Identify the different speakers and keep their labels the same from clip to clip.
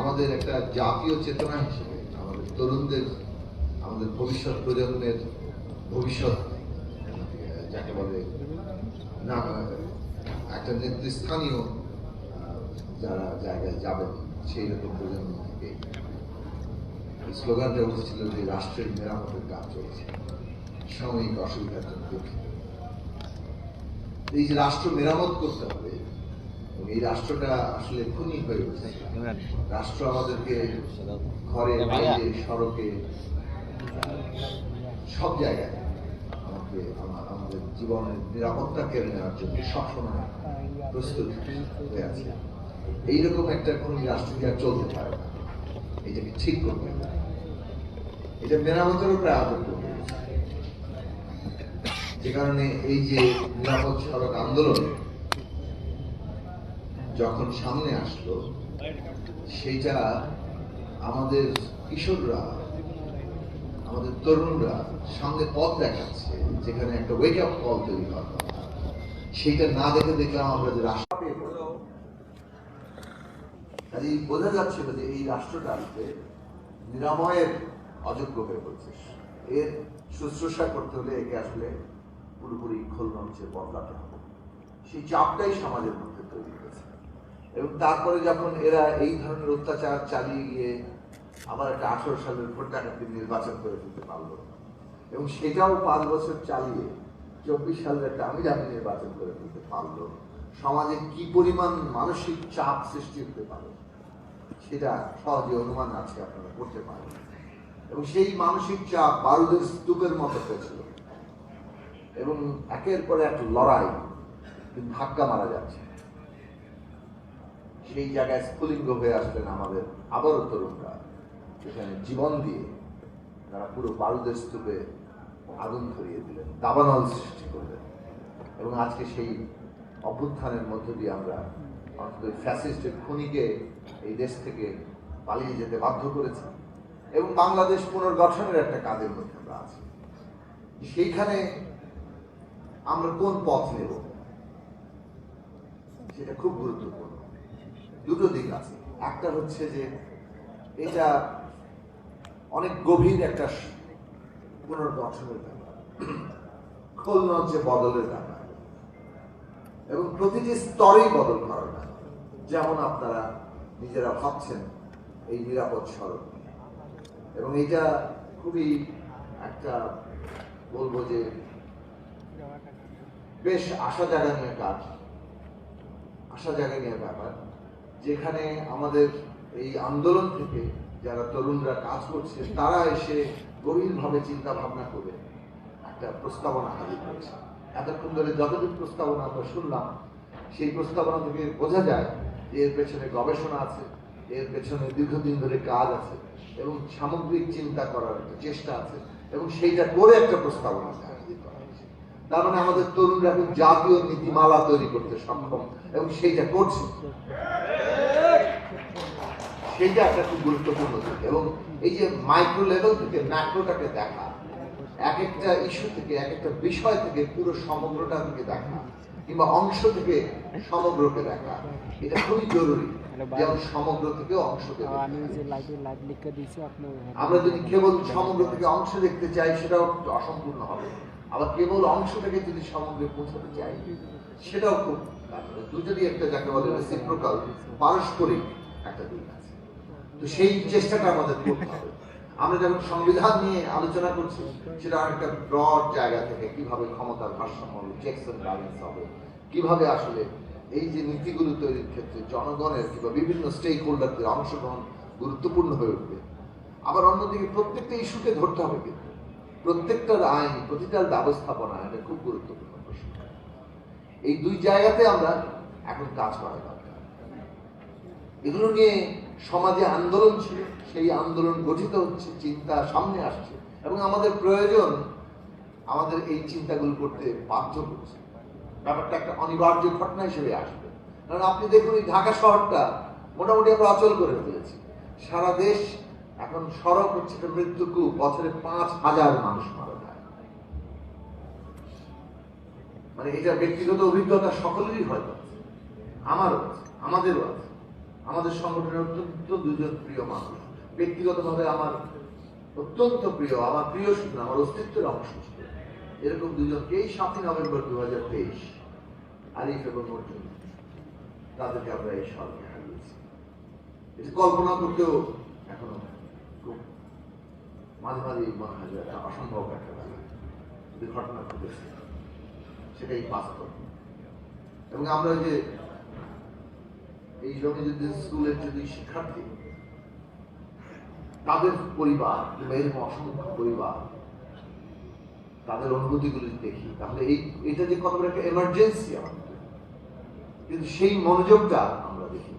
Speaker 1: আমাদের একটা জাতীয় চেতনা হিসেবে আমাদের তরুণদের, আমাদের ভবিষ্যৎ প্রজন্মের ভবিষ্যৎ, যাকে বলে না, একটা নেতৃস্থানীয় যারা জায়গায় যাবেন, সেই রকম প্রজন্ম থেকে। স্লোগানটা উঠেছিল যে রাষ্ট্রের মেরামতের কাজ চলছে। সাময়িক অসুবিধার জন্য এই যে রাষ্ট্র মেরামত করতে হবে এই রাষ্ট্রটা আসলে খুনি হয়ে উঠছে রাষ্ট্র আমাদেরকে ঘরে বাইরে সড়কে সব জায়গায় আমাকে আমা- আমাদের জীবনের নিরাপত্তা কেড়ে নেওয়ার জন্য সবসময় প্রস্তুত হয়ে আছে। এইরকম একটা কোন রাষ্ট্র কি আর চলতে পারে না? এটাকে ঠিক করতে হবে এটা মেরামতের উপরে আদর করতে যে কারণে এই যে নিরাপদ সড়ক আন্দোলন যখন সামনে আসলো, সেইটা আমাদের কিশোররা, আমাদের তরুণরা সামনে পথ দেখাচ্ছে, যেখানে একটা ওয়েক আপ কল তৈরি হওয়ার কথা সেইটা না দেখে দেখলাম আমরা যে রাষ্ট্র। কাজেই বোঝা যাচ্ছিল যে এই রাষ্ট্রটা আসলে নিরাময়ের অযোগ্য হয়ে পড়ছে। এর শুশ্রূষা করতে হলে একে আসলে পুরোপুরি খোল মঞ্চে বদলাতে হবে। সেই চাপটাই সমাজের মধ্যে তৈরি হয়েছে। এবং তারপরে যখন এরা এই ধরনের অত্যাচার চালিয়ে গিয়ে আবার একটা আঠারো সালের ভোট নির্বাচন করে দিতে পারল। এবং সেটাও পাঁচ বছর চালিয়ে চব্বিশ সালের একটা আমি জানি নির্বাচন করে দিতে পারল। সমাজে কি পরিমাণ মানসিক চাপ সৃষ্টি হতে পারে, সেটা সহজে অনুমান আছে আপনারা করতে পারেন। এবং সেই মানসিক চাপ বারুদের স্তূপের মতো হয়েছিল। এবং একের পর এক লড়াই ধাক্কা মারা যাচ্ছে। সেই জায়গায় স্ফুলিঙ্গ হয়ে আসলেন আমাদের আবারও তরুণরা সেখানে জীবন দিয়ে তারা পুরো বারুদের স্তূপে আগুন ধরিয়ে দিলেন, দাবানল সৃষ্টি করলেন। এবং আজকে সেই অভ্যুত্থানের মধ্য দিয়ে আমরা অন্তত ফ্যাসিস্টের খুনিকে এই দেশ থেকে পালিয়ে যেতে বাধ্য করেছি। এবং বাংলাদেশ পুনর্গঠনের একটা কাজের মধ্যে আমরা আছি। সেইখানে আমরা কোন পথ নেব? সেটা খুব গুরুত্বপূর্ণ। দুটো দিক আছে। একটা হচ্ছে যে এটা অনেক গভীর একটা পুনর্গঠনের ব্যাপার। খোল নজ্জে বদলের ব্যাপার। এবং প্রতিটি স্তরেই বদল করার ব্যাপার। যেমন আপনারা নিজেরা ভাবছেন এই নিরাপদ সড়ক এবং এটা খুবই একটা বলব যে বেশ আশা জাগানোর কাজ আশা জাগানোর ব্যাপার। যেখানে আমাদের এই আন্দোলন থেকে যারা তরুণরা কাজ করছে, তারা এসে গভীরভাবে চিন্তা ভাবনা করে একটা প্রস্তাবনা হাজির করেছে। এতক্ষণ ধরে যতটুকু প্রস্তাবনা আমরা শুনলাম, সেই প্রস্তাবনা থেকে বোঝা যায় যে এর পেছনে গবেষণা আছে, এর পেছনে দীর্ঘদিন ধরে কাজ আছে এবং সামগ্রিক চিন্তা করার একটা চেষ্টা আছে এবং সেইটা করে একটা প্রস্তাবনা তার মানে আমাদের তরুণরা এখন জাতীয় নীতিমালা তৈরি করতে সক্ষম এবং সেইটা করছে। সেইটা একটা খুব গুরুত্বপূর্ণ দিক। এবং এই যে মাইক্রো লেভেল থেকে ম্যাক্রোটাকে দেখা এক একটা ইস্যু থেকে এক একটা বিষয় থেকে পুরো সমগ্রটা থেকে দেখা কিংবা অংশ থেকে সমগ্রকে দেখা এটা খুবই জরুরি। যেমন সমগ্র থেকে
Speaker 2: লিখে
Speaker 1: আমরা যদি কেবল সমগ্র থেকে অংশ দেখতে চাই সেটাও অসম্পূর্ণ হবে। আবার কেবল অংশ থেকে যদি সমগ্রে পৌঁছাতে চাই সেটাও খুব। দুটোরই একটা যাকে বলে রেসিপ্রোকাল পারস্পরিক একটা দিক আছে। তো সেই চেষ্টাটা আমাদের করতে হবে। আমরা যখন সংবিধান নিয়ে আলোচনা করছি, সেটা অনেকটা ব্রড জায়গা থেকে কীভাবে ক্ষমতার ভারসাম্য হবে চেকস এন্ড ব্যালেন্স হবে, কীভাবে আসলে এই যে নীতিগুলো তৈরির ক্ষেত্রে জনগণের কিংবা বিভিন্ন স্টেক হোল্ডারদের অংশগ্রহণ গুরুত্বপূর্ণ হয়ে উঠবে। আবার অন্যদিকে প্রত্যেকটা ইস্যুকে ধরতে হবে কিন্তু। প্রত্যেকটার আইন প্রতিটার ব্যবস্থাপনা এটা খুব গুরুত্বপূর্ণ প্রশ্ন। এই দুই জায়গাতে আমরা এখন কাজ করা দরকার। এগুলো নিয়ে সমাজে আন্দোলন ছিল, সেই আন্দোলন গঠিত হচ্ছে, চিন্তা সামনে আসছে এবং আমাদের প্রয়োজন আমাদের এই চিন্তাগুলো করতে বাধ্য করছে। ব্যাপারটা একটা অনিবার্য ঘটনা হিসেবে আসবে। কারণ আপনি দেখুন, এই ঢাকা শহরটা মোটামুটি আমরা অচল করে ফেলেছি। সারা দেশ এখন সড়ক হচ্ছে একটা মৃত্যুকূপ বছরে পাঁচ হাজার মানুষ মারা যায়। মানে এটা ব্যক্তিগত অভিজ্ঞতা সকলেরই আছে। আমারও আমাদেরও আছে। আমাদের সংগঠনের অত্যন্ত দুজন প্রিয় মানুষ। ব্যক্তিগতভাবে আমার অত্যন্ত প্রিয়, আমার প্রিয় শুধু আমার অস্তিত্বের অংশ। এরকম দুজনকেই সাতই নভেম্বর দু হাজার তেইশ আরিফ এবং অর্জুন তাদেরকে আমরা এই স্মরণে হারিয়েছি। এটি কল্পনা করতেও এখনও খুব মাঝে মাঝে মনে হয় যে অসম্ভব একটা ব্যাপার। ঘটনা ঘটেছে। সেটাই বাস্তব। এবং আমরা যে এই জমি যদি স্কুলের যদি শিক্ষার্থী, তাদের পরিবার, কিংবা এরকম অসংখ্য পরিবার, তাদের অনুভূতিগুলি দেখি, তাহলে এই, এটা যে কত একটা এমার্জেন্সি কিন্তু সেই মনোযোগটা আমরা দেখি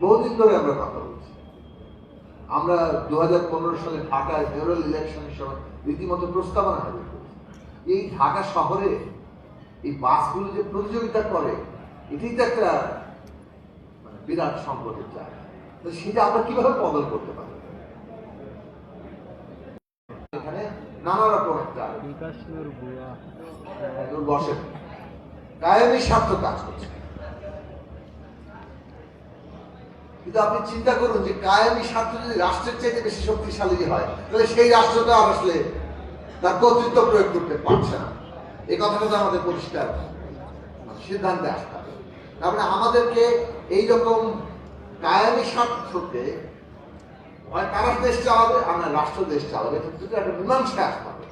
Speaker 1: বহুদিন ধরে আমরা কথা বলছি। আমরা দু হাজার পনেরো সালে ঢাকায় ফেডারেল ইলেকশনের সময় রীতিমতো প্রস্তাবনা করেছি। এই ঢাকা শহরে এই বাসগুলো যে প্রতিযোগিতা করে, এটাই তো একটা বিরাট সংকটের জায়গা। তো সেটা আমরা কীভাবে বদল করতে পারি? এখানে নানা রকম একটা বসে কায়েমি স্বার্থ কাজ করছে। কিন্তু আপনি চিন্তা করুন যে কায়েমি স্বার্থ যদি রাষ্ট্রের চাইতে বেশি শক্তিশালী হয় তাহলে সেই রাষ্ট্রটা আসলে তার কর্তৃত্ব প্রয়োগ করতে পারছে না। এই কথাটা তো আমাদের পরিষ্কার। সিদ্ধান্তে আসতে হবে। তারপরে আমাদেরকে এইরকম কায়ামি স্বার্থকে কারা দেশ চালাবে? আমরা রাষ্ট্র দেশ চালাবে। দুটো একটা মীমাংসা আসতে হবে